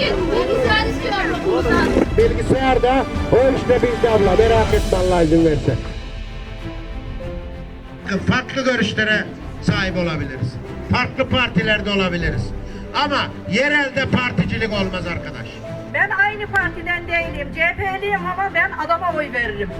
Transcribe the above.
için bilgisayar istiyorum. Bilgisayar o işte bizde abla merak etme Allah izin verse. Farklı görüşlere sahip olabiliriz. Farklı partilerde olabiliriz. Ama yerelde particilik olmaz arkadaş. Ben aynı partiden değilim. CHP'liyim ama ben adama oy veririm.